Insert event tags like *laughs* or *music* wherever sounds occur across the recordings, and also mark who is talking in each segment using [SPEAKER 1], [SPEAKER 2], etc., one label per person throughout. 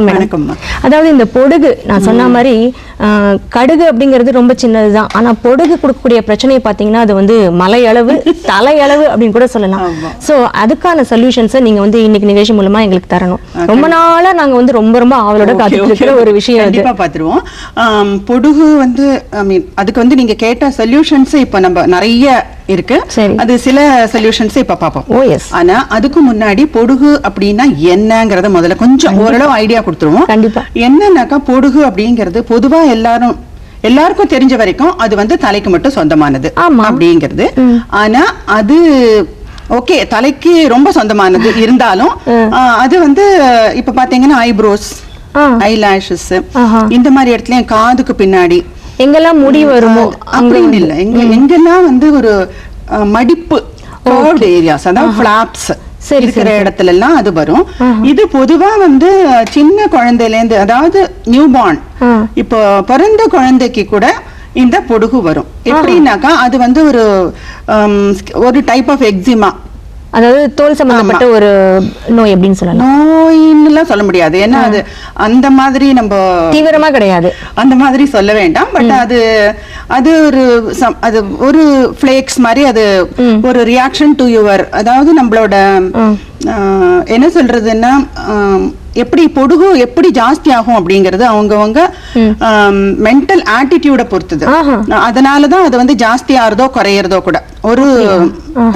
[SPEAKER 1] Madam
[SPEAKER 2] வணக்கம்மா
[SPEAKER 1] அதாவது இந்த பொடுகு நான் சொன்ன மாதிரி கடுகு அப்படிங்கிறது ரொம்ப சின்னதுதான். ஆனா பொடுகு கொடுக்கக்கூடிய பிரச்சனையை பாத்தீங்கன்னா அது வந்து மலையளவு *laughs* தலையளவு அப்படின்னு கூட சொல்லலாம். சோ அதுக்கான சொல்யூஷன்ஸை நீங்க வந்து இன்னைக்கு நிகழ்ச்சி மூலமா எங்களுக்கு தரணும். ரொம்ப நாளா நாங்க வந்து ரொம்ப ரொம்ப ஆவலோட காத்துட்டு. ஒரு விஷயம் அது.
[SPEAKER 2] கண்டிப்பா பாத்துருவோம். ஆம், பொடுகு வந்து ஐ மீன் அதுக்கு வந்து நீங்க கேட்ட சொல்யூஷன்ஸ் இப்ப நம்ம நிறைய இருக்கு. அது சில சொல்யூஷன்ஸ் இப்ப பாப்போம்
[SPEAKER 1] ஓ எஸ்
[SPEAKER 2] ஆனா அதுக்கு முன்னாடி பொடுகு அப்படின்னா என்னங்கறத முதல்ல கொஞ்சம் ஓரளவு ஐடியா கொடுத்துருவோம்.
[SPEAKER 1] கண்டிப்பா.
[SPEAKER 2] என்னன்னாக்கா பொடுகு அப்படிங்கிறது பொதுவா எல்லாரும் எல்லாருக்கும் தெரிஞ்ச வரைக்கும் அது வந்து தலைக்கு மட்டும் சொந்தமானது. அப்படிங்கிறது. ஆனா அது ஓகே தலைக்கு ரொம்ப சொந்தமானது *laughs* இருந்தாலும் அது வந்து இப்ப பாத்தீங்கன்னா ஐப்ரோஸ். ஐலாஷஸ். இந்த மாதிரி இடத்துலயும் காதுக்கு பின்னாடி.
[SPEAKER 1] எங்கெல்லாம் முடி வருமோ
[SPEAKER 2] அப்படின்னு இல்ல. எங்க எங்கெல்லாம் வந்து ஒரு மடிப்பு ஏரியாஸ் அதாவது ஃபிளாப்ஸ் இருக்கிற இடத்துல எல்லாம் அது வரும். இது பொதுவா வந்து சின்ன குழந்தையில இருந்து அதாவது நியூ பார்ன்
[SPEAKER 1] ஆ.
[SPEAKER 2] இப்போ பிறந்த குழந்தைக்கு கூட இந்த பொடுகு வரும். எப்படின்னாக்கா அது வந்து ஒரு ஒரு டைப் ஆஃப் எக்ஸிமா
[SPEAKER 1] அதாவது தோல் சம்பந்தப்பட்ட ஒரு நோய் அப்படின்னு சொல்லலாம்.
[SPEAKER 2] நோயின்னுலாம் சொல்ல முடியாது. ஏன்னா அது அந்த மாதிரி நம்ம
[SPEAKER 1] தீவிரமா கிடையாது.
[SPEAKER 2] அந்த மாதிரி சொல்ல வேண்டாம். பட் அது அது ஒரு அது ஒரு ஃபிளேக்ஸ் மாதிரி அது ஒரு ரியாக்ஷன் டு யுவர் அதாவது நம்மளோட என்ன சொல்றதுன்னா எப்படி பொடுகு எப்படி ஜாஸ்தி ஆகும் அப்படிங்கிறது அவங்கவங்க மென்டல் ஆட்டிடியூட பொறுத்தது. அதனாலதான் அது வந்து ஜாஸ்தி ஆறதோ குறையறதோ கூட. ஒரு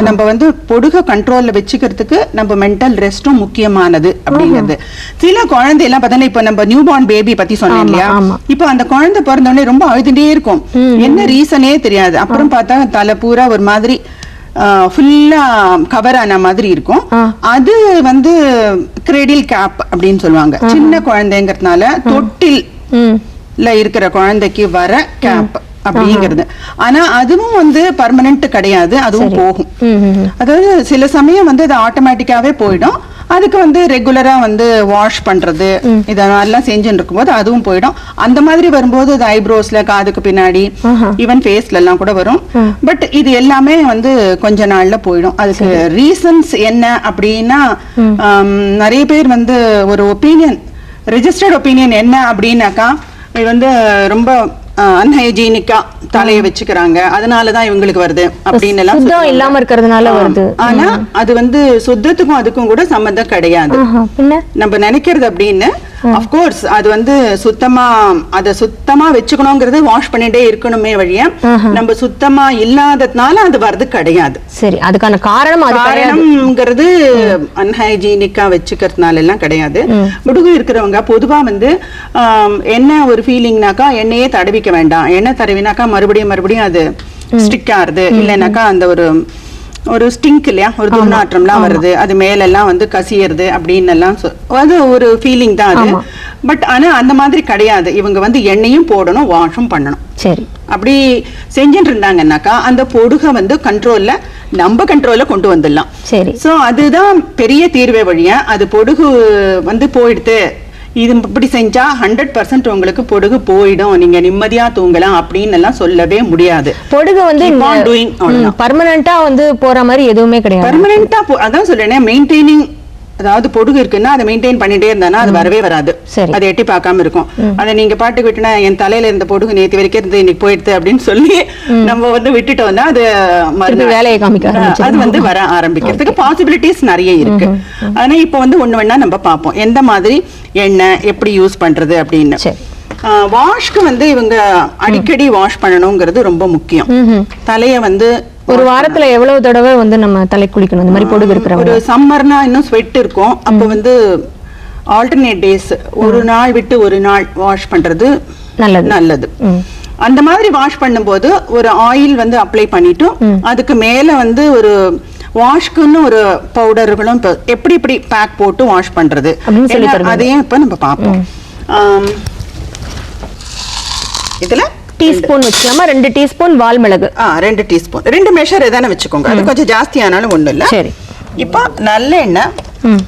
[SPEAKER 2] நம்ம வந்து பொடுக கண்ட்ரோல்ல வச்சுக்கிறதுக்கு நம்ம மென்டல் ரெஸ்டும் முக்கியமானது அப்படிங்கிறது. சில குழந்தை எல்லாம் பார்த்தா இப்ப நம்ம நியூ பார்ன் பேபி பத்தி சொன்னேன் இல்லையா. இப்போ அந்த குழந்தை பிறந்த உடனே ரொம்ப அழுதுட்டே இருக்கும். என்ன ரீசனே தெரியாது. அப்புறம் பார்த்தா தலை பூரா ஒரு மாதிரி ஃபுல்லா கவர் ஆன மாதிரி இருக்கும். அது வந்து கிரெடில் கேப் அப்படின்னு சொல்லுவாங்க. சின்ன குழந்தைங்கிறதுனால தொட்டில் இருக்கிற குழந்தைக்கு வர கேப் அப்படிங்கிறது. ஆனா அதுவும் வந்து பர்மனன்ட் கிடையாது. அதுவும் போகும். அதாவது சில சமயம் வந்து அது ஆட்டோமேட்டிக்காவே போயிடும். அதுக்கு வந்து ரெகுலரா வந்து வாஷ் பண்றது இதெல்லாம் செஞ்சுட்டு இருக்கும்போது அதுவும் போயிடும். அந்த மாதிரி வரும்போது அது ஐப்ரோஸ்ல காதுக்கு பின்னாடி ஈவன் ஃபேஸ்ல எல்லாம் கூட வரும். பட் இது எல்லாமே வந்து கொஞ்ச நாள்ல போயிடும். அதுக்கு ரீசன்ஸ் என்ன அப்படின்னா நிறைய பேர் வந்து ஒரு ஒப்பீனியன் ரெஜிஸ்டர்ட் ஒப்பீனியன் என்ன அப்படின்னாக்கா இது வந்து ரொம்ப அன்ஹைஜீனிக்கா தலையை வச்சுக்கிறாங்க. அதனாலதான் இவங்களுக்கு வருது அப்படின்னு எல்லாம்.
[SPEAKER 1] இல்லாம இருக்கிறதுனால. வருது.
[SPEAKER 2] ஆனா அது வந்து சுத்தத்துக்கும் அதுக்கும் கூட சம்மந்தம் கிடையாது. நம்ம நினைக்கிறது அப்படின்னு அஃப்கோர்ஸ் அது வந்து சுத்தமா அத சுத்தமா வச்சுக்கணுங்கிறது வாஷ் பண்ணிட்டே இருக்கணுமே வழிய நம்ம சுத்தமா இல்லாததுனால அது வர்றது கிடையாது.
[SPEAKER 1] சரி அதுக்கான காரணம்
[SPEAKER 2] காரணம்ங்கிறது அன்ஹைஜீனிக்கா வச்சுக்கிறதுனால எல்லாம் கிடையாது. முடுகு இருக்கிறவங்க பொதுவா வந்து என்ன ஒரு ஃபீலிங்னாக்கா எண்ணெயே தடவிக்க வேண்டாம். எண்ணெய் தடவினாக்கா மறுபடியும் மறுபடியும் அது ஸ்டிக் ஆறுது. இல்லைனாக்கா அந்த ஒரு ஒரு ஸ்டிங்க் இல்லையா? ஒரு துர்நாற்றம்லாம் வருது. அது மேலெல்லாம் வந்து கசியறது அப்படின்னு எல்லாம் அது ஒரு ஃபீலிங் தான் அது. பட் ஆனா அந்த மாதிரி கிடையாது. இவங்க வந்து எண்ணெயும் போடணும் வாஷும் பண்ணணும்.
[SPEAKER 1] சரி.
[SPEAKER 2] அப்படி செஞ்சுட்டு இருந்தாங்கன்னாக்கா அந்த பொடுகை வந்து கண்ட்ரோல்ல நம்ம கண்ட்ரோல்ல கொண்டு வந்துடலாம்.
[SPEAKER 1] சரி.
[SPEAKER 2] சோ அதுதான் பெரிய தீர்வே வழியா அது பொடுகு வந்து போயிடுது. இது இப்படி செஞ்சா ஹண்ட்ரட் பர்சன்ட் உங்களுக்கு பொடுகு போயிடும். நீங்க நிம்மதியா தூங்கலாம் அப்படின்னு எல்லாம் சொல்லவே முடியாது.
[SPEAKER 1] பொடுகு வந்து
[SPEAKER 2] Keep on doing, அவ்வளவுதான்.
[SPEAKER 1] பர்மனண்டா வந்து போற மாதிரி எதுவுமே கிடையாது.
[SPEAKER 2] பர்மனண்டா அதான் சொல்றேனே மெயின்டைனிங் அதாவது பொடுகு இருக்குன்னா அதை மெயின்டைன் பண்ணிட்டே இருந்தானா அது வரவே வராது. அதை எட்டி பார்க்காம இருக்கும். அதை நீங்க பாட்டுக்கு விட்டுனா என் தலையில இருந்த பொடுகு நேத்து வரைக்கும் இருந்து இன்னைக்கு போயிடுது அப்படின்னு சொல்லி நம்ம வந்து விட்டுட்டோம்னா அது மறுநாள்
[SPEAKER 1] வேலையை காமிக்க.
[SPEAKER 2] அது வந்து வர ஆரம்பிக்கிறதுக்கு பாசிபிலிட்டிஸ் நிறைய இருக்கு. ஆனா இப்போ வந்து ஒண்ணு வேணா நம்ம பார்ப்போம். எந்த மாதிரி எண்ணெய் எப்படி யூஸ் பண்றது அப்படின்னு. வாஷ்க்கு வந்து இவங்க அடிக்கடி வாஷ் பண்ணணுங்கிறது ரொம்ப முக்கியம். தலைய வந்து
[SPEAKER 1] ஒரு வாரத்துல எவ்வளவு தடவை வந்து நம்ம தலை குளிக்கணும்? இந்த மாதிரி பொடுகு இருக்கிறவங்க
[SPEAKER 2] ஒரு சம்மர்னா இன்னும் ஸ்வெட் இருக்கும். அப்ப வந்து ஆல்டர்னேட் டேஸ் ஒரு நாள் விட்டு ஒரு நாள் வாஷ் பண்றது
[SPEAKER 1] நல்லது.
[SPEAKER 2] நல்லது. அந்த மாதிரி வாஷ் பண்ணும்போது ஒரு ஆயில் வந்து அப்ளை பண்ணிட்டு அதுக்கு மேல வந்து ஒரு வாஷ்க்குன்னு ஒரு பவுடர்களும் இப்ப எப்படி எப்படி பேக் போட்டு வாஷ் பண்றது. அதையும் இப்ப நம்ம பார்ப்போம். இதுல
[SPEAKER 1] டீஸ்பூன் வச்சுக்கலாமா ரெண்டு டீஸ்பூன் வால் மிளகு
[SPEAKER 2] ஆ ரெண்டு டீஸ்பூன். ரெண்டு மெஷர் எதானே வச்சுக்கோங்க. அது கொஞ்சம் ஜாஸ்தி ஆனாலும் ஒண்ணும் இல்ல.
[SPEAKER 1] சரி.
[SPEAKER 2] இப்போ நல்ல எண்ணெய்.
[SPEAKER 1] ம்.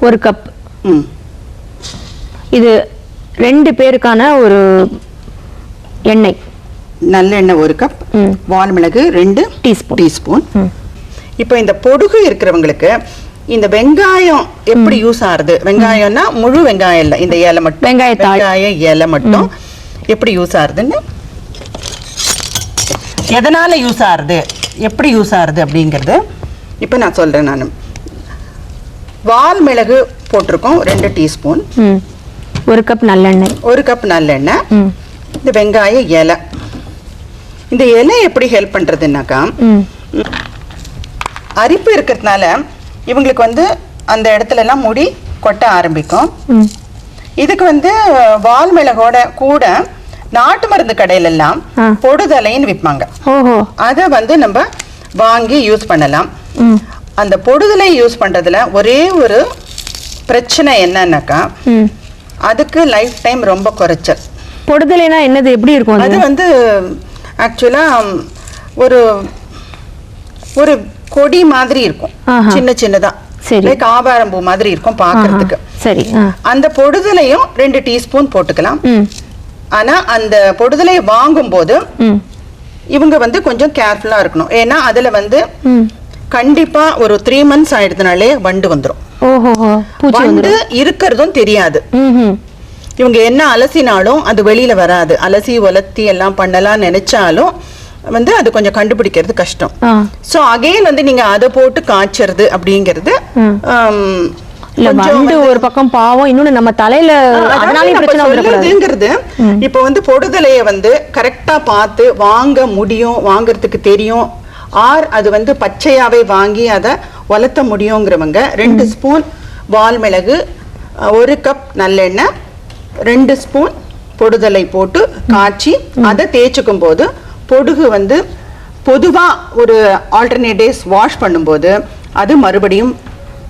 [SPEAKER 1] ஒரு கப். இது ரெண்டு பேருக்கான ஒரு எண்ணெய்.
[SPEAKER 2] நல்லெண்ணெய் ஒரு கப். வால்மிளகு ரெண்டு
[SPEAKER 1] டீஸ்பூன்.
[SPEAKER 2] டீஸ்பூன். இப்போ இந்த பொடுகு இருக்கிறவங்களுக்கு இந்த வெங்காயம் எப்படி யூஸ் ஆகுது வெங்காயம்னா முழு வெங்காயம் இல்ல. இந்த இலை மட்டும்.
[SPEAKER 1] வெங்காயத்தாள்.
[SPEAKER 2] வெங்காய இலை மட்டும். எப்படி யூஸ் ஆகுதுன்னு எதனால யூஸ் ஆகுது எப்படி யூஸ் ஆகுது அப்படிங்கிறது இப்போ நான் சொல்றேன் நான். வால் மிளகு போட்டிருக்கோம். ரெண்டு டீஸ்பூன்.
[SPEAKER 1] ஒரு கப் நல்லெண்ணெய்.
[SPEAKER 2] ஒரு கப் நல்லெண்ணெய். இந்த வெங்காய இலை. இந்த இலை எப்படி ஹெல்ப் பண்றதுன்னாக்கா
[SPEAKER 1] ம்.
[SPEAKER 2] அரிப்பு இருக்கிறதுனால இவங்களுக்கு வந்து அந்த இடத்துல எல்லாம் முடி கொட்ட ஆரம்பிக்கும். இதுக்கு வந்து வால் மிளகோட கூட நாட்டு மருந்து கடையில எல்லாம். பொடுதலைன்னு விற்பாங்க அதை வந்து நம்ம வாங்கி யூஸ் பண்ணலாம். அந்த பொடுதலை யூஸ் பண்றதுல ஒரே ஒரு பிரச்சனை என்னன்னாக்கா அதுக்கு லைஃப் டைம் ரொம்ப குறைச்சல்.
[SPEAKER 1] பொடுதலைனா என்னது? எப்படி இருக்கும்
[SPEAKER 2] அது?
[SPEAKER 1] அது
[SPEAKER 2] வந்து ஆக்சுவலா ஒரு ஒரு கொடி மாதிரி இருக்கும். சின்ன சின்னதா. லைக் ஆவாரம்பூ மாதிரி இருக்கும் பார்க்கிறதுக்கு.
[SPEAKER 1] ஆஹா, சரி.
[SPEAKER 2] அந்த பொடுதலையும் ரெண்டு டீஸ்பூன் போட்டுக்கலாம். ஆனா அந்த பொடுதலை வாங்கும்போது
[SPEAKER 1] ம்.
[SPEAKER 2] இவங்க வந்து கொஞ்சம் கேர்ஃபுல்லா இருக்கணும். ஏன்னா அதுல வந்து கண்டிப்பா ஒரு த்ரீ மந்த்ஸ் ஆயிடுதுனாலே வண்டு
[SPEAKER 1] பூச்சி
[SPEAKER 2] வண்டு
[SPEAKER 1] வந்துடும்
[SPEAKER 2] இருக்கிறதும் தெரியாது. இவங்க என்ன அலசினாலும் அது வெளியில வராது. அலசி உலர்த்தி எல்லாம் பண்ணலாம் நினைச்சாலும் வந்து அது கொஞ்சம் கண்டுபிடிக்கிறது கஷ்டம். சோ அகைன் வந்து நீங்க அதை போட்டு காய்ச்சறது அப்படிங்கிறது
[SPEAKER 1] ஒரு பக்கம் பாவம் இன்னொன்னு நம்ம தலையில
[SPEAKER 2] சொல்றதுங்கிறது இப்ப வந்து பொடுதலைய வந்து கரெக்டா பார்த்து வாங்க முடியும் வாங்குறதுக்கு தெரியும். ஆர் அது வந்து பச்சையாவே வாங்கி அதை வளர்த்த முடியுங்கிறவங்க ரெண்டு ஸ்பூன் வால் மிளகு ஒரு கப் நல்லெண்ணெய் ரெண்டு ஸ்பூன் பொடுதலை போட்டு காய்ச்சி அதை தேய்ச்சிக்கும் போது பொடுகு வந்து பொதுவா ஒரு ஆல்டர்னேட் டேஸ் வாஷ் பண்ணும்போது அது மறுபடியும்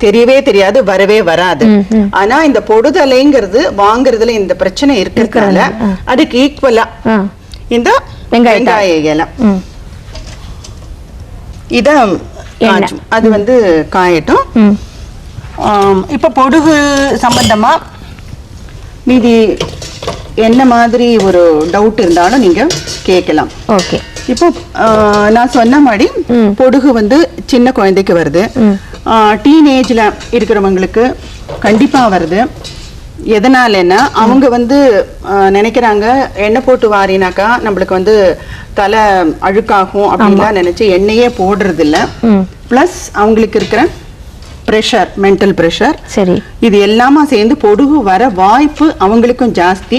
[SPEAKER 2] தெரியவே தெரியாது வரவே வராது. ஆனா இந்த பொடுதலைங்கிறது வாங்குறதுல இந்த பிரச்சனை இருக்கிறதுனால அதுக்கு ஈக்குவலா இந்த. வெங்காய இலை. இத. அது வந்து காயட்டும். இப்ப பொடுகு சம்பந்தமா மீதி என்ன மாதிரி ஒரு டவுட் இருந்தாலும் நீங்க கேட்கலாம்.
[SPEAKER 1] ஓகே
[SPEAKER 2] இப்போ நான் சொன்ன மாதிரி. பொடுகு வந்து சின்ன குழந்தைக்கு வருது. டீனேஜ்ல இருக்கிறவங்களுக்கு கண்டிப்பா வருது. எதனாலன்னா அவங்க வந்து நினைக்கிறாங்க எண்ணெய் போட்டு வாரினாக்கா நம்மளுக்கு வந்து தலை அழுக்காகும் அப்படின்லாம் நினைச்சு எண்ணெயே போடுறது இல்ல ப்ளஸ் அவங்களுக்கு இருக்கிற ப்ரெஷர் மென்டல் ப்ரெஷர்
[SPEAKER 1] சரி.
[SPEAKER 2] இது எல்லாமா சேர்ந்து பொடுகு வர வாய்ப்பு அவங்களுக்கும் ஜாஸ்தி.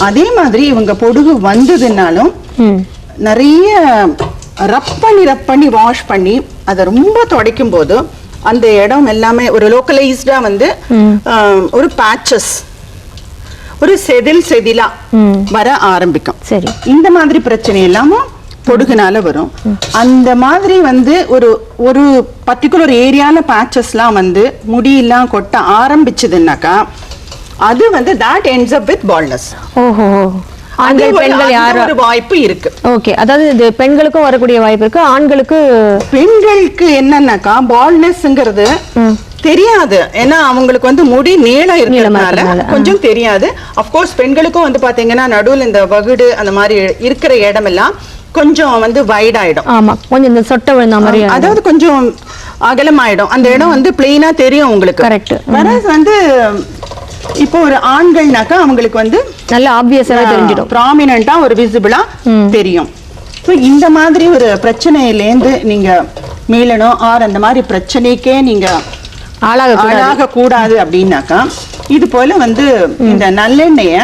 [SPEAKER 2] அதே மாதிரி இவங்க பொடுகு வந்ததுனாலும் நிறைய ரப் பண்ணி ரப் பண்ணி வாஷ் பண்ணி அதை ரொம்ப துடைக்கும் போது அந்த இடம் எல்லாமே ஒரு லோக்கலைஸ்டா வந்து ஒரு பேச்சஸ் ஒரு செதில் செதிலா. வர ஆரம்பிக்கும்.
[SPEAKER 1] சரி.
[SPEAKER 2] இந்த மாதிரி பிரச்சனை எல்லாமும் பொடுகுனால வரும். அந்த மாதிரி வந்து ஒரு ஒரு பர்டிகுலர் ஏரியால பேச்சஸ்லாம் வந்து முடியெல்லாம் கொட்ட ஆரம்பிச்சதுன்னாக்கா அது வந்து that ends up with baldness.
[SPEAKER 1] ஓஹோ. ஆண்கள் பெண்கள் யாரும்
[SPEAKER 2] ஒரு வாய்ப்பு இருக்கு.
[SPEAKER 1] ஓகே. அதாவது இது பெண்களுக்கும் வரக்கூடிய வாய்ப்பு இருக்கு. ஆண்களுக்கு
[SPEAKER 2] பெண்களுக்கு என்னன்னாக்கா பால்னஸ்ங்கிறது. தெரியாது. ஏன்னா அவங்களுக்கு வந்து முடி நீளம் இருக்கிறதுனால. கொஞ்சம் தெரியாது. அப்கோர்ஸ் பெண்களுக்கும் வந்து பாத்தீங்கன்னா நடுவுல இந்த வகுடு அந்த மாதிரி இருக்கிற இடமெல்லாம் கொஞ்சம் வந்து வைட் ஆயிடும்
[SPEAKER 1] ஆமா. கொஞ்சம் இந்த சொட்டை விழுந்த மாதிரி
[SPEAKER 2] அதாவது கொஞ்சம் அகலமாயிடும். அந்த இடம் வந்து பிளெயினா தெரியும் உங்களுக்கு. Whereas வந்து இப்போ ஒரு ஆண்கள்னாக்கா அவங்களுக்கு வந்து
[SPEAKER 1] நல்ல ஆப்வியஸாவே தெரிஞ்சிடும்.
[SPEAKER 2] ப்ராமினண்டா ஒரு விசிபிளா தெரியும். ஸோ இந்த மாதிரி ஒரு பிரச்சனையிலேருந்து நீங்க மீளணும். ஆர் அந்த மாதிரி பிரச்சனைக்கே நீங்க
[SPEAKER 1] ஆளாக கூடாது
[SPEAKER 2] ஆளாக கூடாது அப்படின்னாக்கா இது போல வந்து இந்த நல்லெண்ணெய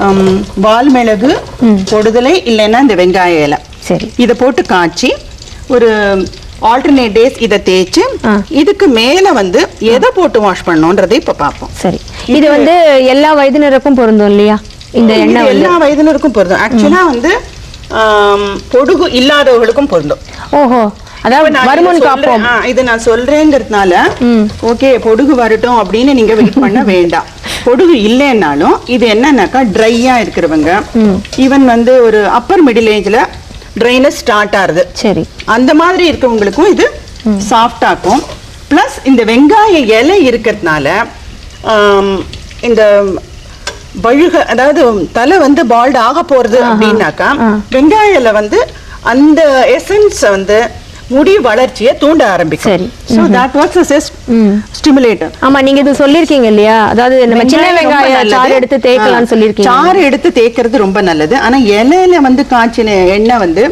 [SPEAKER 2] ஹம், வால் மிளகு பொடுதலை இல்லைன்னா இந்த வெங்காய இலை.
[SPEAKER 1] சரி.
[SPEAKER 2] இதை போட்டு காய்ச்சி ஒரு ஆல்டர்னேட் டேஸ் இதை தேய்ச்சு. இதுக்கு மேல வந்து எதை போட்டு வாஷ் பண்ணோன்றதை இப்ப பார்ப்போம்.
[SPEAKER 1] சரி. இது வந்து எல்லா வயதினருக்கும் பொருந்தும் இல்லையா? இந்த எண்ணெய்
[SPEAKER 2] எல்லா வயதினருக்கும் பொருந்தும். ஆக்சுவலா வந்து பொடுகு இல்லாதவர்களுக்கும் பொருந்தும்.
[SPEAKER 1] ஓஹோ. அதாவது
[SPEAKER 2] இதை நான் சொல்றேங்கிறதுனால. ஓகே பொடுகு வரட்டும் அப்படின்னு நீங்க வெயிட் பண்ண *laughs* வேண்டாம். பொடுகு இல்லைன்னாலும் இது என்னன்னாக்கா ட்ரையா இருக்கிறவங்க. ஈவன் வந்து ஒரு அப்பர் மிடில் ஏஜ்ல ட்ரைனஸ் ஸ்டார்ட் ஆகுது.
[SPEAKER 1] சரி.
[SPEAKER 2] அந்த மாதிரி இருக்கவங்களுக்கும் இது சாஃப்ட் ஆக்கும். ப்ளஸ் இந்த வெங்காய இலை இருக்கிறதுனால இந்த வழுக அதாவது தலை வந்து பால்ட் ஆக போறது அப்படின்னாக்கா வெங்காய இலை வந்து அந்த எசன்ஸை வந்து முடி வளர்ச்சியை தூண்ட ஆரம்பிக்கும்.
[SPEAKER 1] சரி.
[SPEAKER 2] So that works as stimulator
[SPEAKER 1] ஆமா நீங்க இது சொல்லியிருக்கீங்க இல்லையா? அதாவது நம்ம சின்ன வெங்காய சாறு எடுத்து தேய்க்கலாம்னு சொல்லியிருக்கீங்க.
[SPEAKER 2] சாறு எடுத்து தேய்க்கிறது ரொம்ப நல்லது. ஆனா இலையில வந்து காய்ச்சின எண்ணெய் வந்து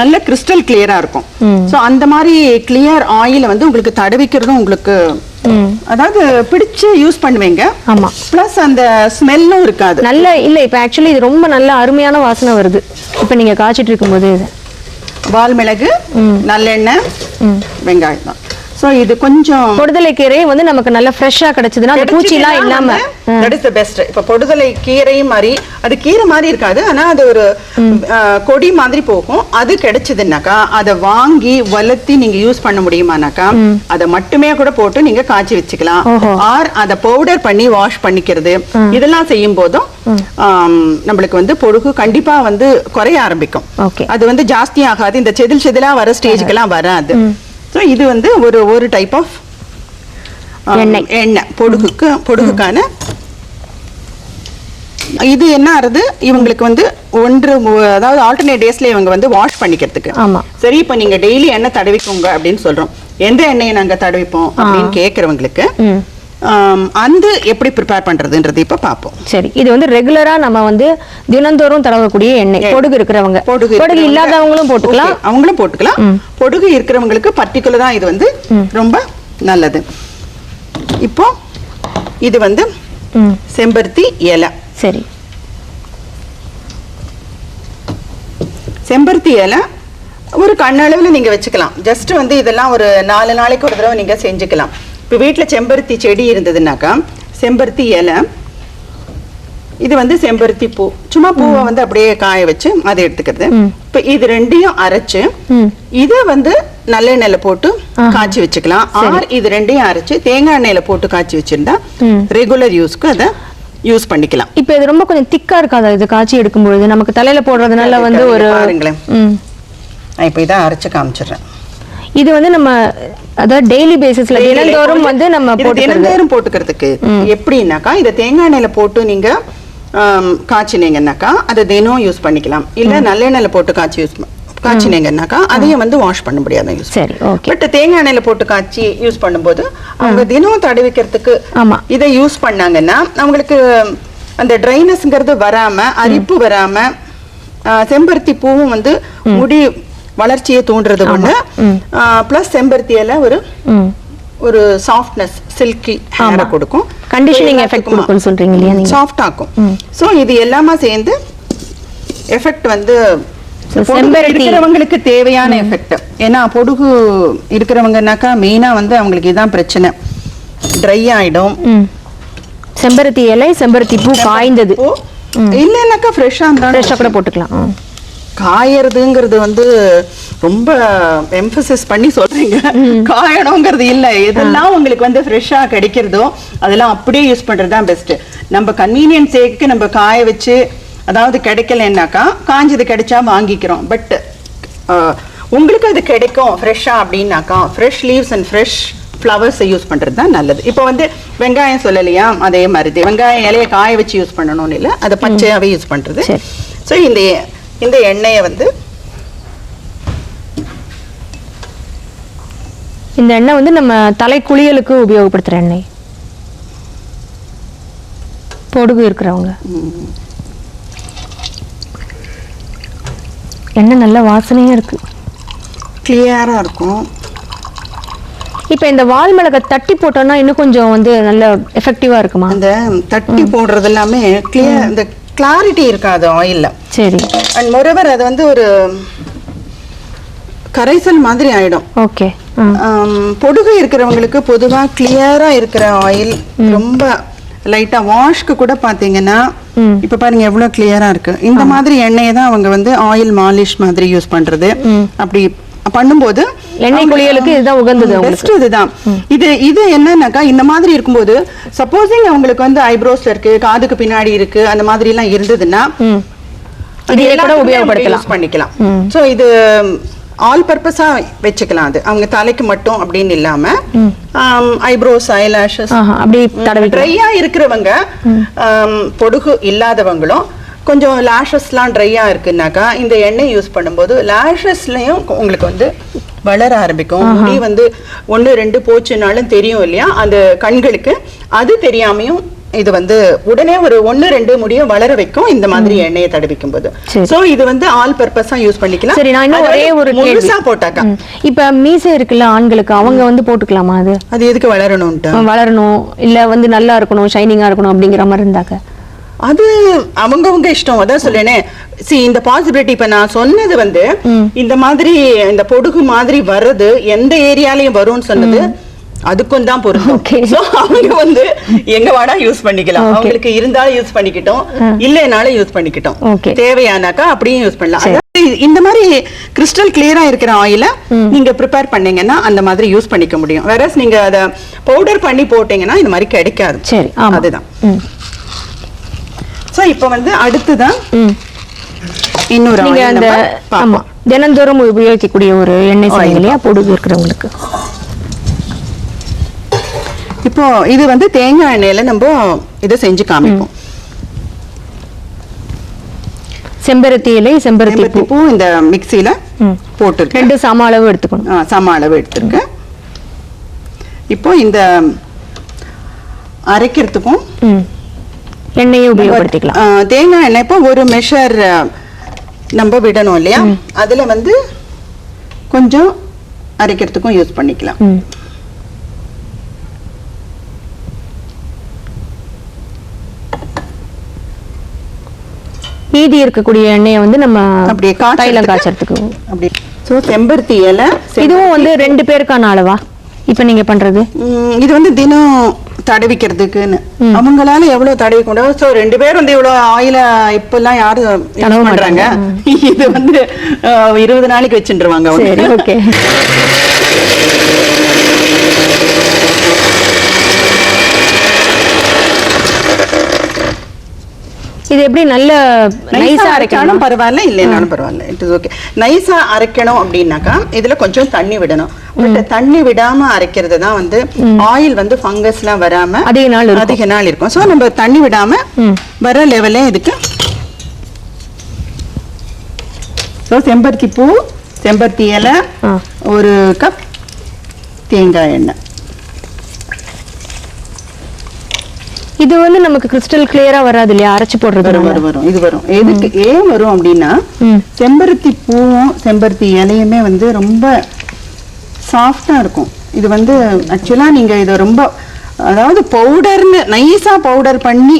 [SPEAKER 2] நல்ல கிறிஸ்டல் கிளியரா இருக்கும். சோ அந்த மாதிரி கிளியர் ஆயில வந்து உங்களுக்கு தடவிக்கிறதும் உங்களுக்கு அதாவது பிடிச்சு யூஸ் பண்ணுவீங்க.
[SPEAKER 1] ஆமா.
[SPEAKER 2] பிளஸ் அந்த ஸ்மெல்லும் இருக்காது.
[SPEAKER 1] நல்ல இல்ல இப்ப ஆக்சுவலி இது ரொம்ப நல்ல அருமையான வாசனை வருது. இப்ப நீங்க காய்ச்சிட்டு இருக்கும்போது இது.
[SPEAKER 2] வால் மிளகு நல்லெண்ணெய் வெங்காயம் தான். ஸோ இது கொஞ்சம்
[SPEAKER 1] பொடுதலை கீரை வந்து நமக்கு நல்ல ஃப்ரெஷ்ஷா கிடைச்சதுன்னா அந்த பூச்சி எல்லாம் இல்லாம.
[SPEAKER 2] தட் இஸ் த பெஸ்ட் இப்ப பொடுதலை கீரையும் மாதிரி அது கீரை மாதிரி இருக்காது ஆனா அது ஒரு கொடி மாதிரி போகும். அது கிடைச்சதுன்னாக்கா அதை வாங்கி வளர்த்தி நீங்க யூஸ் பண்ண முடியுமானாக்கா அதை மட்டுமே கூட போட்டு நீங்க காய்ச்சி வச்சுக்கலாம். ஆர் அதை பவுடர் பண்ணி வாஷ் பண்ணிக்கிறது. இதெல்லாம் செய்யும் போதும் நம்மளுக்கு வந்து பொடுகு கண்டிப்பா வந்து குறைய ஆரம்பிக்கும்.
[SPEAKER 1] ஓகே.
[SPEAKER 2] அது வந்து ஜாஸ்தி ஆகாது. இந்த செதில் செதிலா வர ஸ்டேஜ்க்கெல்லாம் வராது. ஸோ இது வந்து ஒரு ஒரு டைப் ஆஃப்
[SPEAKER 1] எண்ணெய்.
[SPEAKER 2] எண்ணெய். பொடுகுக்கு பொடுகுக்கான இது என்ன ஆறுது இவங்களுக்கு வந்து ஒன்று அதாவது ஆல்டர்னேட் டேஸ்ல இவங்க வந்து வாஷ் பண்ணிக்கிறதுக்கு.
[SPEAKER 1] ஆமா.
[SPEAKER 2] சரி இப்போ நீங்க டெய்லி எண்ணெய் தடவிக்கோங்க அப்படின்னு சொல்றோம். எந்த எண்ணெயை நாங்க தடவிப்போம் அப்படின்னு கேக்குறவங்களுக்கு அந்த எப்படி ப்ரிப்பேர் பண்றதுன்றது இப்ப பார்ப்போம்.
[SPEAKER 1] சரி இது வந்து ரெகுலரா நம்ம வந்து தினந்தோறும் தடவக்கூடிய எண்ணெய் பொடுகு இருக்கிறவங்க.
[SPEAKER 2] பொடுகு
[SPEAKER 1] பொடுகு இல்லாதவங்களும் போட்டுக்கலாம்.
[SPEAKER 2] அவங்களும் போட்டுக்கலாம். பொடுகு இருக்கிறவங்களுக்கு பர்டிகுலரா இது வந்து ரொம்ப நல்லது. இப்போ இது வந்து செம்பருத்தி இலை.
[SPEAKER 1] சரி.
[SPEAKER 2] செம்பருத்தி இலை ஒரு கண்ணளவில் நீங்க வச்சுக்கலாம். ஜஸ்ட் வந்து இதெல்லாம் ஒரு நாலு நாளைக்கு ஒரு தடவை நீங்க செஞ்சுக்கலாம். இப்போ வீட்ல செம்பருத்தி செடி இருந்ததுன்னாக்கா செம்பருத்தி இலை இது வந்து செம்பருத்தி பூ. சும்மா பூவை வந்து அப்படியே காய வச்சு அதை எடுத்துக்கிறது. இப்போ இது ரெண்டையும் அரைச்சு இதை வந்து நல்லெண்ணெயில போட்டு காய்ச்சி வச்சுக்கலாம். ஆர் இது ரெண்டையும் அரைச்சு தேங்காய் எண்ணெயில போட்டு காய்ச்சி வச்சிருந்தா. ரெகுலர் யூஸ்க்கு அதை யூஸ் பண்ணிக்கலாம்.
[SPEAKER 1] இப்போ இது ரொம்ப கொஞ்சம் திக்கா இருக்காதா இது காய்ச்சி எடுக்கும்பொழுது? நமக்கு தலையில போடுறதுனால வந்து ஒரு
[SPEAKER 2] பாருங்களேன். இப்போ இதை அரைச்சு காமிச்சிடுறேன்.
[SPEAKER 1] இது வந்து நம்ம அதாவது டெய்லி பேசிஸ்ல தினந்தோறும் வந்து நம்ம
[SPEAKER 2] தினந்தோறும் போட்டுக்கிறதுக்கு. எப்படின்னாக்கா இதை தேங்காய் எண்ணெயில போட்டு நீங்க காய்ச்சினீங்கன்னாக்கா அதை தினம் யூஸ் பண்ணிக்கலாம். இல்ல நல்லெண்ணெயில போட்டு காய்ச்சி யூஸ் காய்ச்சினீங்கன்னாக்கா அதையும் வந்து வாஷ் பண்ண முடியாது யூஸ்
[SPEAKER 1] சரி ஓகே
[SPEAKER 2] பட் தேங்காய் எண்ணெயில போட்டு காய்ச்சி யூஸ் பண்ணும்போது அவங்க தினம் தடவிக்கிறதுக்கு
[SPEAKER 1] ஆமா.
[SPEAKER 2] இதை யூஸ் பண்ணாங்கன்னா அவங்களுக்கு அந்த ட்ரைனஸ்ங்கிறது வராம அரிப்பு வராம செம்பருத்தி பூவும் வந்து முடி வளர்ச்சியை தூண்டுறது ஒண்ணு. பிளஸ் செம்பருத்தி இலை ஒரு ஒரு சாஃப்ட்னஸ் சில்கி ஹேரை கொடுக்கும்.
[SPEAKER 1] கண்டிஷனிங் எஃபெக்ட் கொடுக்கும்னு சொல்றீங்க இல்லையா நீங்க?
[SPEAKER 2] சாஃப்ட் ஆக்கும். சோ இது எல்லாமே சேர்ந்து எஃபெக்ட் வந்து இருக்கிறவங்களுக்கு தேவையான எஃபெக்ட் ஏன்னா பொடுகு இருக்கிறவங்கனாக்கா மெயினா வந்து அவங்களுக்கு இதான் பிரச்சனை. ட்ரை ஆயிடும்.
[SPEAKER 1] செம்பருத்தி இலை செம்பருத்தி பூ காய்ந்தது.
[SPEAKER 2] இல்லைன்னாக்கா ஃப்ரெஷ்ஷாக இருந்தாலும்
[SPEAKER 1] ஃப்ரெஷ்ஷாக கூட போட்டுக்கலாம்.
[SPEAKER 2] காயறதுங்கிறது வந்து ரொம்ப எம்பசஸ் பண்ணி சொல்றீங்க. காயணுங்கிறது இல்ல. எதெல்லாம் உங்களுக்கு வந்து ஃப்ரெஷ்ஷா கிடைக்கிறதோ அதெல்லாம் அப்படியே யூஸ் பண்றது தான் பெஸ்ட் நம்ம கன்வீனியன்ஸ் நம்ம காய வச்சு அதாவது கிடைக்கலன்னாக்கா காஞ்சது கிடைச்சா வாங்கிக்கிறோம். பட் உங்களுக்கு அது கிடைக்கும் ஃப்ரெஷ்ஷா அப்படின்னாக்கா ஃப்ரெஷ் லீவ்ஸ் அண்ட் ஃப்ரெஷ் ஃப்ளவர்ஸை யூஸ் பண்றது தான் நல்லது. இப்போ வந்து வெங்காயம் சொல்லலையா? அதே மாதிரி. வெங்காயம் இலையை காய வச்சு யூஸ் பண்ணணும்னு இல்லை. அதை பச்சையாவே யூஸ் பண்றது.
[SPEAKER 1] சரி.
[SPEAKER 2] ஸோ இந்த இந்த எண்ணெயை வந்து
[SPEAKER 1] இந்த எண்ணெய் வந்து நம்ம தலை குளியலுக்கு உபயோகப்படுத்துற எண்ணெய். பொடுகு இருக்கிறவங்க. எண்ணெய் நல்ல வாசனையா இருக்கு.
[SPEAKER 2] கிளியரா இருக்கும்.
[SPEAKER 1] இப்போ இந்த வால் மிளகை தட்டி போட்டோம்னா இன்னும் கொஞ்சம் வந்து நல்ல எஃபெக்டிவா இருக்குமா?
[SPEAKER 2] அந்த தட்டி போடுறது எல்லாமே கிளியர் இந்த கிளாரிட்டி இருக்காது ஆயில்ல
[SPEAKER 1] சரி.
[SPEAKER 2] அண்ட் மொரவர் அது வந்து ஒரு கரைசல் மாதிரி ஆயிடும்.
[SPEAKER 1] ஓகே.
[SPEAKER 2] பொடுகு இருக்கிறவங்களுக்கு பொதுவா கிளியரா இருக்கிற ஆயில் ரொம்ப லைட்டா வாஷ்க்கு கூட பாத்தீங்கன்னா இப்ப பாருங்க எவ்வளவு கிளியரா இருக்கு. இந்த மாதிரி எண்ணெயை தான் அவங்க வந்து ஆயில் மாலிஷ் மாதிரி யூஸ் பண்றது. அப்படி பண்ணும்போது
[SPEAKER 1] எண்ணெய் குளியலுக்கு இதுதான் உகந்தது
[SPEAKER 2] பெஸ்ட் இதுதான். இது இது என்னன்னாக்கா இந்த மாதிரி இருக்கும்போது சப்போசிங் அவங்களுக்கு வந்து ஐப்ரோஸ்ல இருக்கு காதுக்கு பின்னாடி இருக்கு அந்த மாதிரி எல்லாம் இருந்ததுன்னா
[SPEAKER 1] இதை கூட உபயோகப்படுத்தலாம்.
[SPEAKER 2] பண்ணிக்கலாம். சோ இது ஆல் பர்பஸா வச்சுக்கலாம் அது. அவங்க தலைக்கு மட்டும் அப்படின்னு இல்லாம ஐப்ரோஸ் ஐலாஷஸ்
[SPEAKER 1] அப்படி
[SPEAKER 2] ட்ரையா இருக்கிறவங்க பொடுகு இல்லாதவங்களும் கொஞ்சம் லேஷஸ்லாம் ட்ரையா இருக்குன்னாக்கா இந்த எண்ணெய் யூஸ் பண்ணும்போது லேஷஸ்லயும் உங்களுக்கு வந்து வளர ஆரம்பிக்கும். முடி வந்து ஒண்ணு ரெண்டு போச்சுனாலும் தெரியும் இல்லையா? அந்த கண்களுக்கு அது தெரியாமையும் இது வந்து உடனே ஒரு ஒண்ணு ரெண்டு முடியும் வளர வைக்கும் இந்த மாதிரி எண்ணெயை தடவிக்கும் போது. சோ இது வந்து ஆல் பர்பஸா யூஸ் பண்ணிக்கலாம்.
[SPEAKER 1] சரி நான் இன்னும் ஒரே ஒரு
[SPEAKER 2] முழுசா போட்டாக்கா.
[SPEAKER 1] இப்ப மீசை இருக்குல்ல ஆண்களுக்கு அவங்க வந்து போட்டுக்கலாமா அது?
[SPEAKER 2] அது எதுக்கு வளரணும்ட்டு
[SPEAKER 1] வளரணும். இல்ல வந்து நல்லா இருக்கணும் ஷைனிங்கா இருக்கணும் அப்படிங்கிற மாதிரி இருந்தாக்க?
[SPEAKER 2] அது அவங்கவங்க இஷ்டம் அதான் சொல்லேனே சி இந்த பாசிபிலிட்டி இப்ப நான் சொன்னது வந்து இந்த மாதிரி இந்த பொடுகு மாதிரி வர்றது எந்த ஏரியாலயும் வரும்னு சொன்னது அதுக்கும் தான். *laughs* So, அவங்க வந்து எங்க வேணா யூஸ் பண்ணிக்கலாம். அவங்களுக்கு இருந்தாலும் யூஸ் பண்ணிக்கிட்டோம் இல்லைனாலும் யூஸ் பண்ணிக்கிட்டோம். தேவையானாக்கா அப்படியும் யூஸ் பண்ணலாம். இந்த மாதிரி கிறிஸ்டல் கிளியரா இருக்கிற ஆயில நீங்க ப்ரிப்பேர் பண்ணீங்கன்னா அந்த மாதிரி யூஸ் பண்ணிக்க முடியும். வேற நீங்க அத பவுடர் பண்ணி போட்டீங்கன்னா இந்த மாதிரி கிடைக்காது. அதுதான். சோ இப்போ வந்து அடுத்துதான். இன்னொரு
[SPEAKER 1] நீங்க அந்த. ஆமா தினந்தோறும் உபயோகிக்கக்கூடிய ஒரு எண்ணெய் சொன்னீங்க இல்லையா பொடுகு இருக்கிறவங்களுக்கு
[SPEAKER 2] இப்போ இது வந்து தேங்காய் எண்ணெயில நம்ம இதை செஞ்சு காமிப்போம்
[SPEAKER 1] செம்பருத்தி இலை செம்பருத்தி பூ
[SPEAKER 2] இந்த மிக்ஸில
[SPEAKER 1] ம்.
[SPEAKER 2] போட்டுருக்கேன்
[SPEAKER 1] ரெண்டு சம அளவு எடுத்துக்கணும்
[SPEAKER 2] சம அளவு எடுத்திருக்கேன் இப்போ இந்த அரைக்கிறதுக்கும்.
[SPEAKER 1] எண்ணெயை உபயோகப்படுத்திக்கலாம்.
[SPEAKER 2] தேங்காய் எண்ணெய் இப்போ ஒரு மெஷர் நம்ம விடணும் இல்லையா? அதுல வந்து கொஞ்சம் அரைக்கிறதுக்கும் யூஸ் பண்ணிக்கலாம்.
[SPEAKER 1] மீதி இருக்கக்கூடிய எண்ணெயை வந்து நம்ம
[SPEAKER 2] அப்படியே
[SPEAKER 1] தைலம்
[SPEAKER 2] காய்ச்சறதுக்கு. அப்படி ஸோ செம்பருத்தி இலை
[SPEAKER 1] இதுவும் வந்து ரெண்டு பேருக்கான அளவா? இப்ப நீங்க பண்றது?
[SPEAKER 2] இது வந்து தினம் தடவிக்கிறதுக்குன்னு. அவங்களால எவ்வளவு தடவிக்க முடியும் சோ ரெண்டு பேரும் வந்து இவ்வளவு ஆயில இப்பெல்லாம் யாரும்
[SPEAKER 1] தடவ
[SPEAKER 2] பண்றாங்க. இது வந்து இருபது நாளைக்கு வச்சுருவாங்க
[SPEAKER 1] சரி இது எப்படி நல்ல
[SPEAKER 2] நைஸா அரைக்கணும்? பரவாயில்ல இல்லைனாலும் பரவாயில்ல. இட் இஸ் ஓகே நைஸா அரைக்கணும் அப்படின்னாக்கா இதுல கொஞ்சம் தண்ணி விடணும். பட் தண்ணி விடாம அரைக்கிறது தான் வந்து ஆயில் வந்து ஃபங்கஸ் எல்லாம் வராம
[SPEAKER 1] அதிக நாள்.
[SPEAKER 2] அதிக நாள் இருக்கும். சோ நம்ம தண்ணி விடாம. வர லெவலே இதுக்கு. ஸோ செம்பருத்தி பூ செம்பருத்தி இலை. ஒரு கப் தேங்காய் எண்ணெய்.
[SPEAKER 1] இது வந்து நமக்கு கிறிஸ்டல் கிளியரா வராது இல்லையா? அரைச்சு போடுறது
[SPEAKER 2] வரும் வரும் இது வரும். எதுக்கு ஏன் வரும் அப்படின்னா. செம்பருத்தி பூவும் செம்பருத்தி இலையுமே வந்து ரொம்ப சாஃப்டா இருக்கும். இது வந்து ஆக்சுவலா நீங்க இதை ரொம்ப அதாவது பவுடர்னு நைஸா பவுடர் பண்ணி.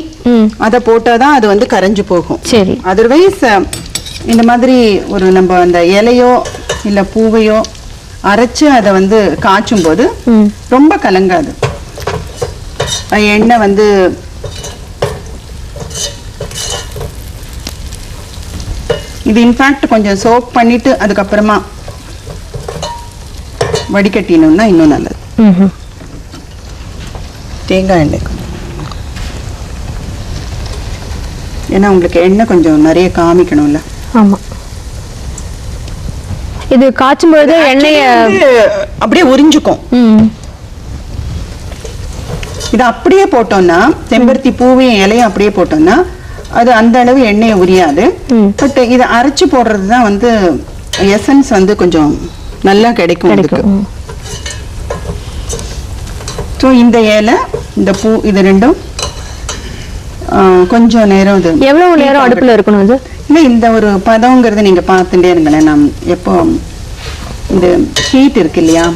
[SPEAKER 2] அதை போட்டாதான் அது வந்து கரைஞ்சு போகும்.
[SPEAKER 1] சரி.
[SPEAKER 2] அதர்வைஸ் இந்த மாதிரி ஒரு நம்ம அந்த இலையோ இல்ல பூவையோ அரைச்சு அதை வந்து காய்ச்சும் போது. ரொம்ப கலங்காது. எண்ணெய் வந்து இது இன்ஃபேக்ட் கொஞ்சம் சோக் பண்ணிட்டு அதுக்கப்புறமா வடிகட்டினோம்னா இன்னும் நல்லது. தேங்காய் எண்ணெய். ஏன்னா உங்களுக்கு எண்ணெய் கொஞ்சம் நிறைய காமிக்கணும்ல.
[SPEAKER 1] ஆமா. இது காய்ச்சும் பொழுது எண்ணெய
[SPEAKER 2] அப்படியே உறிஞ்சுக்கும். இது அப்படியே போட்டோம்னா செம்பருத்தி பூவையும் இலையும் அப்படியே போட்டோம்னா அது அந்த அளவு எண்ணெயை உரியாது. பட் இதை அரைச்சு போடுறது தான் வந்து எசன்ஸ் வந்து கொஞ்சம் நல்லா கிடைக்கும். ஸோ இந்த இலை இந்த பூ இது ரெண்டும் கொஞ்சம் நேரம் இது
[SPEAKER 1] எவ்வளவு நேரம் அடுப்புல இருக்கணும் இது?
[SPEAKER 2] இல்லை இந்த ஒரு பதங்கிறத நீங்க பார்த்துட்டே இருங்களேன். நான் எப்போ இந்த ஹீட் இருக்கு இல்லையா.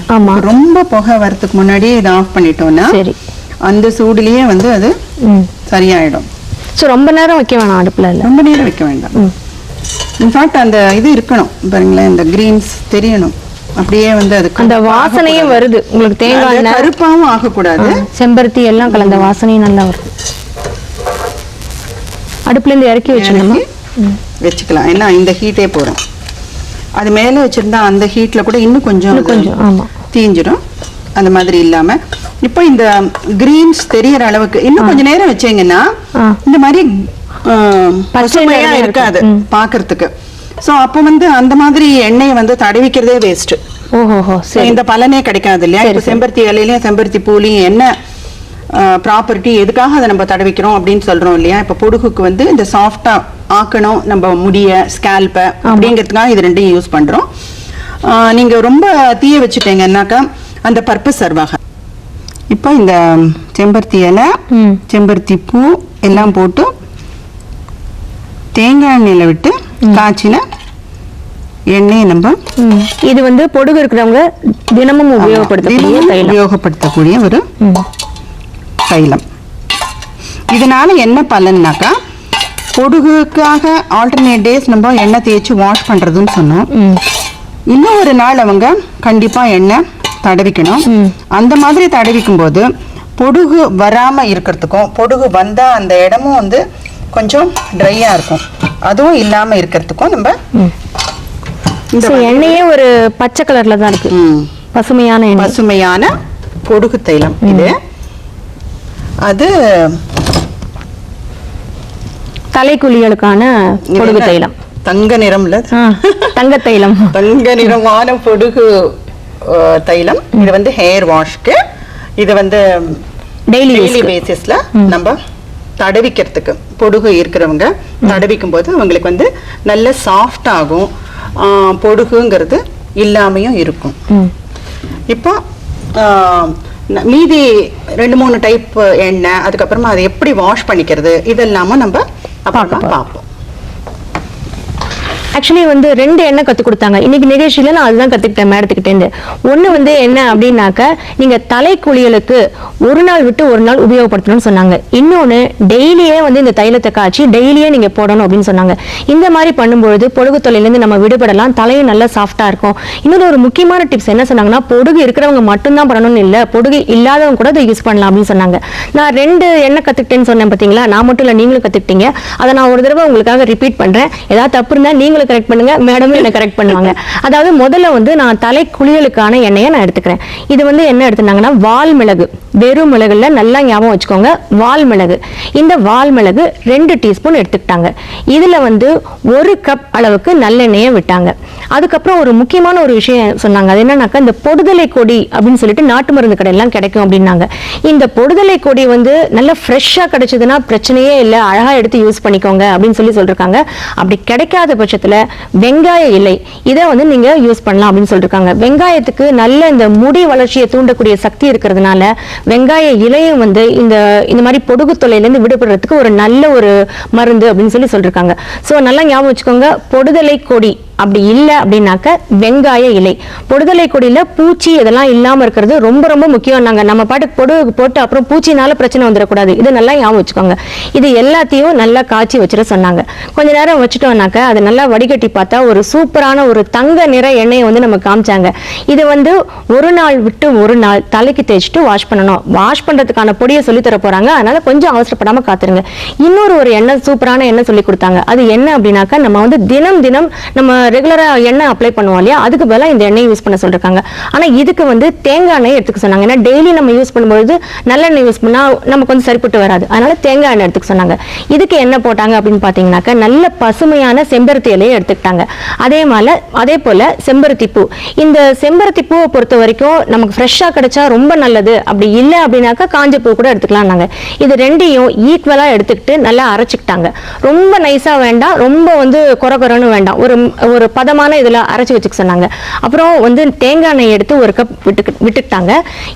[SPEAKER 2] ரொம்ப புகை வரதுக்கு முன்னாடியே இதை ஆஃப் பண்ணிட்டோம்னா
[SPEAKER 1] சரி.
[SPEAKER 2] அந்த சூடுலயே வந்து அது சரியாயிடும்.
[SPEAKER 1] சோ ரொம்ப நேரம் வைக்க வேணாம் அடுப்புல இல்ல?
[SPEAKER 2] ரொம்ப நேரம் வைக்க வேண்டாம். இன்ஃபேக்ட் அந்த இது இருக்கணும். பாருங்களேன் இந்த கிரீன்ஸ் தெரியணும். அப்படியே வந்து அது
[SPEAKER 1] அந்த வாசனையும் வருது. உங்களுக்கு தேங்காய்
[SPEAKER 2] கருப்பாவும் ஆகக்கூடாது.
[SPEAKER 1] செம்பருத்தி எல்லாம் கலந்த வாசனையும் நல்லா வருது அடுப்புல இருந்து இறக்கி வச்சிடணுமா?
[SPEAKER 2] வச்சுக்கலாம். ஏன்னா இந்த ஹீட்டே போறோம். அது மேல வச்சிருந்தா அந்த ஹீட்ல கூட இன்னும் கொஞ்சம்
[SPEAKER 1] கொஞ்சம் ஆமா.
[SPEAKER 2] தீஞ்சிடும் அந்த மாதிரி இல்லாம. இப்போ இந்த கிரீன்ஸ் தெரியற அளவுக்கு இன்னும் கொஞ்ச நேரம் வச்சீங்கன்னா. இந்த மாதிரி பசுமையா. இருக்காது. பாக்குறதுக்கு. சோ அப்போ வந்து அந்த மாதிரி எண்ணெயை வந்து தடவிக்கிறதே வேஸ்ட்
[SPEAKER 1] ஓஹோஹோ
[SPEAKER 2] இந்த பலனே கிடைக்காது இல்லையா? இப்போ செம்பருத்தி இலையிலயும் செம்பருத்தி பூலையும் என்ன ப்ராப்பர்ட்டி எதுக்காக அதை நம்ம தடவிக்கிறோம் அப்படின்னு சொல்றோம் இல்லையா? இப்போ பொடுகுக்கு வந்து இந்த சாஃப்டா ஆக்கணும். நம்ம முடிய ஸ்கேல்ப அப்படிங்கிறதுக்காக இது ரெண்டையும் யூஸ் பண்றோம். நீங்க ரொம்ப தீய வச்சுட்டீங்கன்னாக்கா அந்த பர்பஸ் சர்வாக இப்போ இந்த செம்பருத்தி இலை. செம்பருத்தி பூ எல்லாம் போட்டு தேங்காய் எண்ணெயில விட்டு காய்ச்சின எண்ணெயை நம்ம.
[SPEAKER 1] இது வந்து பொடுகு இருக்கிறவங்க தினமும் உபயோகப்படுத்தக்கூடிய
[SPEAKER 2] உபயோகப்படுத்தக்கூடிய ஒரு. தைலம் இதனால என்ன பலன்னாக்கா பொடுகுக்காக ஆல்டர்னேட் டேஸ் நம்ம எண்ணெய் தேய்ச்சி வாஷ் பண்றதுன்னு சொன்னோம். இன்னும் ஒரு நாள் அவங்க கண்டிப்பா எண்ணெய் தடவிக்கணும். அந்த மாதிரி தடவிக்கும் போது பொடுகு வராம இருக்கிறதுக்கும் பொடுகு வந்தா அந்த இடமும் வந்து கொஞ்சம் ட்ரையா இருக்கும். அதுவும் இல்லாம இருக்கிறதுக்கும் நம்ம இந்த
[SPEAKER 1] எண்ணெயே ஒரு பச்சை கலர்ல தான் இருக்கு. பசுமையான எண்ணெய்.
[SPEAKER 2] பசுமையான பொடுகு தைலம் இது. அது
[SPEAKER 1] தலைக்குழிகளுக்கான பொடுகு? தைலம்.
[SPEAKER 2] தங்க நிறம்ல?
[SPEAKER 1] தங்க தைலம். *laughs*
[SPEAKER 2] தங்க நிறமான பொடுகு தைலம் இது வந்து ஹேர் வாஷ்க்கு இது வந்து
[SPEAKER 1] டெய்லி
[SPEAKER 2] பேசிஸ்ல நம்ம தடவிக்கிறதுக்கு பொடுகு இருக்கிறவங்க தடவிக்கும் போது அவங்களுக்கு வந்து நல்ல சாஃப்ட் ஆகும். பொடுகுங்கிறது இல்லாமையும் இருக்கும். இப்போ மீதி ரெண்டு மூணு டைப் எண்ணெய் அதுக்கப்புறமா அதை எப்படி வாஷ் பண்ணிக்கிறது இதெல்லாமும் நம்ம அப்புறமா பார்ப்போம்.
[SPEAKER 1] ஆக்சுவலி வந்து ரெண்டு எண்ணெய் கற்றுக் கொடுத்தாங்க. இன்னைக்கு நிகழ்ச்சியில நான் அதுதான் கற்றுக்கிட்டேன் மேடத்துக்கிட்டேருந்து ஒன்று வந்து என்ன அப்படின்னாக்க நீங்கள் தலை குளியலுக்கு ஒரு நாள் விட்டு ஒரு நாள் உபயோகப்படுத்தணும்னு சொன்னாங்க. இன்னொன்று டெய்லியே வந்து இந்த தைலத்தை காய்ச்சி டெய்லியே நீங்கள் போடணும் அப்படின்னு சொன்னாங்க. இந்த மாதிரி பண்ணும்பொழுது பொடுகு தொலைலேருந்து நம்ம விடுபடலாம். தலையும் நல்லா சாஃப்டாக இருக்கும். இன்னொரு ஒரு முக்கியமான டிப்ஸ் என்ன சொன்னாங்கன்னா பொடுகு இருக்கிறவங்க மட்டும்தான் பண்ணணும்னு இல்லை. பொடுகு இல்லாதவங்க கூட அதை யூஸ் பண்ணலாம் அப்படின்னு சொன்னாங்க. நான் ரெண்டு எண்ணெய் கற்றுக்கிட்டேன்னு சொன்னேன் பார்த்தீங்களா நான் மட்டும் இல்லை நீங்களும் கற்றுக்கிட்டீங்க அதை நான் ஒரு தடவை உங்களுக்காக ரிப்பீட் பண்ணுறேன் ஏதாவது தப்பு இருந்தால் நீங்களும் கரெக்ட் பண்ணுங்க மேடமும் என்ன கரெக்ட் பண்ணுவாங்க. அதாவது முதல்ல வந்து நான் தலை குளியலுக்கான எண்ணெயை நான் எடுத்துக்கிறேன். இது வந்து என்ன எடுத்துனாங்கன்னா வால் மிளகு வெறும் மிளகுல நல்லா ஞாபகம் வச்சுக்கோங்க வால் மிளகு இந்த வால் மிளகு ரெண்டு டீஸ்பூன் எடுத்துக்கிட்டாங்க. இதுல வந்து ஒரு கப் அளவுக்கு நல்லெண்ணெயை விட்டாங்க. அதுக்கப்புறம் ஒரு முக்கியமான ஒரு விஷயம் சொன்னாங்க. அது என்னன்னாக்கா இந்த பொடுதலை கொடி அப்படின்னு சொல்லிட்டு நாட்டு மருந்து கடையெல்லாம் கிடைக்கும் அப்படின்னாங்க. இந்த பொடுதலை கொடி வந்து நல்லா ஃப்ரெஷ்ஷாக கிடைச்சதுன்னா பிரச்சனையே இல்லை அழகாக எடுத்து யூஸ் பண்ணிக்கோங்க அப்படின்னு சொல்லி சொல்லியிருக்காங்க அப்படி கிடைக்காத பட்சத்தில் வெங்காய இலை இதை வந்து நீங்கள் யூஸ் பண்ணலாம் அப்படின்னு சொல்லியிருக்காங்க வெங்காயத்துக்கு நல்ல இந்த முடி வளர்ச்சியை தூண்டக்கூடிய சக்தி இருக்கிறதுனால வெங்காய இலையும் வந்து இந்த இந்த மாதிரி பொடுகு தொல்லையிலேருந்து விடுபடுறதுக்கு ஒரு நல்ல ஒரு மருந்து அப்படின்னு சொல்லி சொல்லியிருக்காங்க ஸோ நல்லா ஞாபகம் வச்சுக்கோங்க பொடுதலை கொடி அப்படி இல்லை அப்படின்னாக்க வெங்காய இலை. பொடுதலை கொடியில் பூச்சி இதெல்லாம் இல்லாமல் இருக்கிறது ரொம்ப ரொம்ப முக்கியம் நாங்கள் நம்ம பாட்டுக்கு பொடு போட்டு அப்புறம் பூச்சினால பிரச்சனை வந்துடக்கூடாது. இது நல்லா ஞாபகம் வச்சுக்கோங்க. இது எல்லாத்தையும் நல்லா காய்ச்சி வச்சிட சொன்னாங்க. கொஞ்ச நேரம் வச்சுட்டோம்னாக்க அதை நல்லா வடிகட்டி பார்த்தா ஒரு சூப்பரான ஒரு தங்க நிற எண்ணெயை வந்து நம்ம காமிச்சாங்க. இது வந்து ஒரு நாள் விட்டு ஒரு நாள் தலைக்கு தேய்ச்சிட்டு வாஷ் பண்ணணும். வாஷ் பண்ணுறதுக்கான பொடியை சொல்லித்தர போகிறாங்க அதனால கொஞ்சம் அவசரப்படாமல் காத்துருங்க. இன்னொரு ஒரு எண்ணெய் சூப்பரான எண்ணெய் சொல்லி கொடுத்தாங்க. அது என்ன அப்படின்னாக்கா நம்ம வந்து தினம் தினம் நம்ம ரெகுலராக எண்ணெய் அப்ளை பண்ணுவோம் இல்லையா? அதுக்கு பதிலாக இந்த எண்ணெய் யூஸ் பண்ண சொல்லிருக்காங்க. ஆனால் இதுக்கு வந்து தேங்காய் எண்ணெய் எடுத்துக்க சொன்னாங்க. ஏன்னா டெய்லி நம்ம யூஸ் பண்ணும்போது நல்லெண்ணெய் யூஸ் பண்ணால் நமக்கு வந்து சரிப்பட்டு வராது. அதனால தேங்காய் எண்ணெய் எடுத்துக்க சொன்னாங்க. இதுக்கு என்ன போட்டாங்க அப்படின்னு பார்த்தீங்கன்னாக்க நல்ல பசுமையான செம்பருத்தி இலையை எடுத்துக்கிட்டாங்க. அதே மாதிரி அதே போல் செம்பருத்தி பூ. இந்த செம்பருத்தி பூவை பொறுத்த வரைக்கும் நமக்கு ஃப்ரெஷ்ஷாக கிடைச்சா ரொம்ப நல்லது. அப்படி இல்லை அப்படின்னாக்கா காஞ்ச பூ கூட எடுத்துக்கலாம்னாங்க இது ரெண்டையும் ஈக்குவலாக எடுத்துக்கிட்டு நல்லா அரைச்சிக்கிட்டாங்க. ரொம்ப நைஸாக வேண்டாம். ரொம்ப வந்து கொர கொரன்னு வேண்டாம். ஒரு ஒரு பதமான இதில் அரைச்சி வச்சுக்க சொன்னாங்க. அப்புறம் வந்து தேங்காய் எண்ணெய் எடுத்து ஒரு கப் விட்டு விட்டுக்கிட்டாங்க.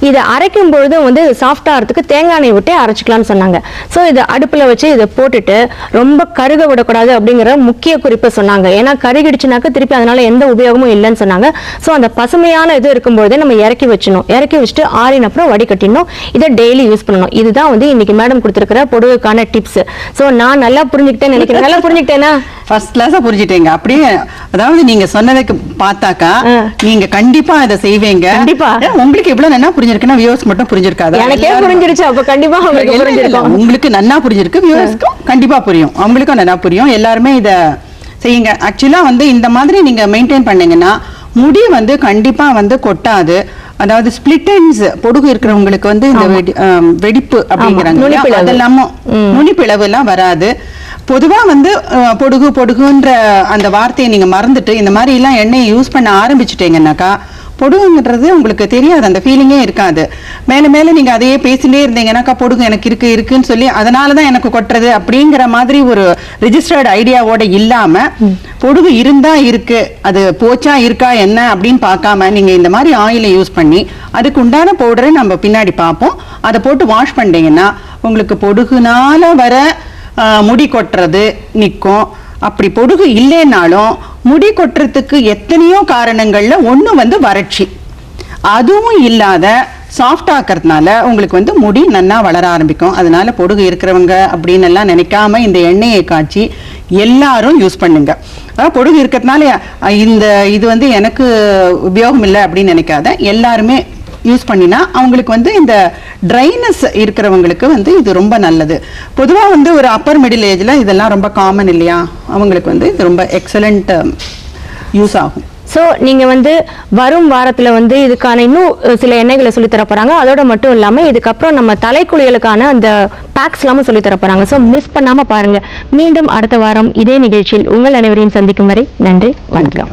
[SPEAKER 1] இதை அரைக்கும் பொழுது வந்து சாஃப்டாக ஆகிறதுக்கு தேங்காய் எண்ணெய் விட்டே அரைச்சிக்கலாம்னு சொன்னாங்க. ஸோ இதை அடுப்பில் வச்சு இதை போட்டுட்டு ரொம்ப கருக விடக்கூடாது அப்படிங்கிற முக்கிய குறிப்பை சொன்னாங்க. ஏன்னா கருகிடுச்சுனாக்க திருப்பி அதனால எந்த உபயோகமும் இல்லைன்னு சொன்னாங்க. ஸோ அந்த பசுமையான இது இருக்கும்பொழுதே நம்ம இறக்கி வச்சிடணும். இறக்கி வச்சுட்டு ஆறின அப்புறம் வடிகட்டிடணும். இதை டெய்லி யூஸ் பண்ணணும். இதுதான் வந்து இன்னைக்கு மேடம் கொடுத்துருக்கிற பொடுவுக்கான டிப்ஸ் ஸோ நான் நல்லா புரிஞ்சுக்கிட்டேன்னு நினைக்கிறேன். நல்லா புரிஞ்சுக்கிட்டேன்னா
[SPEAKER 2] ஃபர்ஸ்ட் கிளாஸாக புரிஞ்சுட்டேங்க. அப்படியே அதாவது நீங்க சொன்னதுக்கு பார்த்தாக்கா. நீங்க கண்டிப்பா அதை செய்வீங்க.
[SPEAKER 1] கண்டிப்பா.
[SPEAKER 2] உங்களுக்கு எவ்வளவு நல்லா புரிஞ்சிருக்குன்னா வியூவர்ஸ் மட்டும் புரிஞ்சிருக்காது?
[SPEAKER 1] எனக்கே புரிஞ்சிருச்சு அப்ப கண்டிப்பா உங்களுக்கு
[SPEAKER 2] நன்னா புரிஞ்சிருக்கு வியூவர்ஸ்க்கும் கண்டிப்பா புரியும். அவங்களுக்கும் நல்லா புரியும். எல்லாருமே இத செய்யுங்க. ஆக்சுவலா வந்து இந்த மாதிரி நீங்க மெயின்டைன் பண்ணீங்கன்னா முடி வந்து கண்டிப்பா வந்து கொட்டாது. அதாவது ஸ்பிளிட் ends பொடுகு இருக்கிறவங்களுக்கு வந்து இந்த வெடி- வெடிப்பு அப்படிங்கிறாங்க இல்லையா?
[SPEAKER 1] நுனிப்பிளவு.
[SPEAKER 2] எல்லாம் வராது பொதுவா வந்து பொடுகு பொடுகுன்ற அந்த வார்த்தையை நீங்க மறந்துட்டு இந்த மாதிரி எல்லாம் எண்ணெயை யூஸ் பண்ண ஆரம்பிச்சிட்டீங்கன்னாக்கா பொடுகுங்கிறது உங்களுக்கு தெரியாது அந்த ஃபீலிங்கே இருக்காது. மேல மேல நீங்க அதையே பேசிட்டே இருந்தீங்கன்னாக்கா பொடுகு எனக்கு இருக்கு இருக்குன்னு சொல்லி அதனால தான் எனக்கு கொட்டுறது அப்படிங்கிற மாதிரி ஒரு ரிஜிஸ்டர்டு ஐடியாவோட இல்லாம பொடுகு இருந்தா இருக்கு அது போச்சா இருக்கா என்ன அப்படின்னு பார்க்காம நீங்க இந்த மாதிரி ஆயிலை யூஸ் பண்ணி அதுக்கு உண்டான பவுடரை நம்ம பின்னாடி பார்ப்போம். அதை போட்டு வாஷ் பண்ணீங்கன்னா உங்களுக்கு பொடுகுனால வர முடி கொட்டுறது நிற்கும் அப்படி பொடுகு இல்லைன்னாலும் முடி கொட்டுறதுக்கு எத்தனையோ காரணங்களில் ஒன்று வந்து வறட்சி. அதுவும் இல்லாத சாஃப்ட் ஆக்கிறதுனால உங்களுக்கு வந்து முடி நல்லா வளர ஆரம்பிக்கும். அதனால பொடுகு இருக்கிறவங்க அப்படின்னு எல்லாம் நினைக்காம இந்த எண்ணெயை காய்ச்சி எல்லாரும் யூஸ் பண்ணுங்க. அதாவது பொடுகு இருக்கிறதுனால இந்த இது வந்து எனக்கு உபயோகம் இல்லை அப்படின்னு நினைக்காத எல்லாருமே யூஸ் பண்ணினா அவங்களுக்கு வந்து இந்த ட்ரைனஸ் இருக்கிறவங்களுக்கு வந்து இது ரொம்ப நல்லது. பொதுவாக வந்து ஒரு அப்பர் மிடில் ஏஜில் இதெல்லாம் ரொம்ப காமன் இல்லையா? அவங்களுக்கு வந்து இது ரொம்ப எக்ஸலண்ட் யூஸ் ஆகும்.
[SPEAKER 1] சோ நீங்க வந்து வரும் வாரத்துல வந்து இதுக்கான இன்னும் சில எண்ணெய்களை சொல்லி தர போறாங்க. அதோட மட்டும் இல்லாம இதுக்கப்புறம் நம்ம தலைக்குளியலுக்கான அந்த பேக்ஸ் எல்லாமும் சொல்லி தர போறாங்க. சோ மிஸ் பண்ணாம பாருங்க. மீண்டும் அடுத்த வாரம் இதே நிகழ்ச்சியில் உங்கள் அனைவரையும் சந்திக்கும் வரை நன்றி
[SPEAKER 2] வணக்கம்.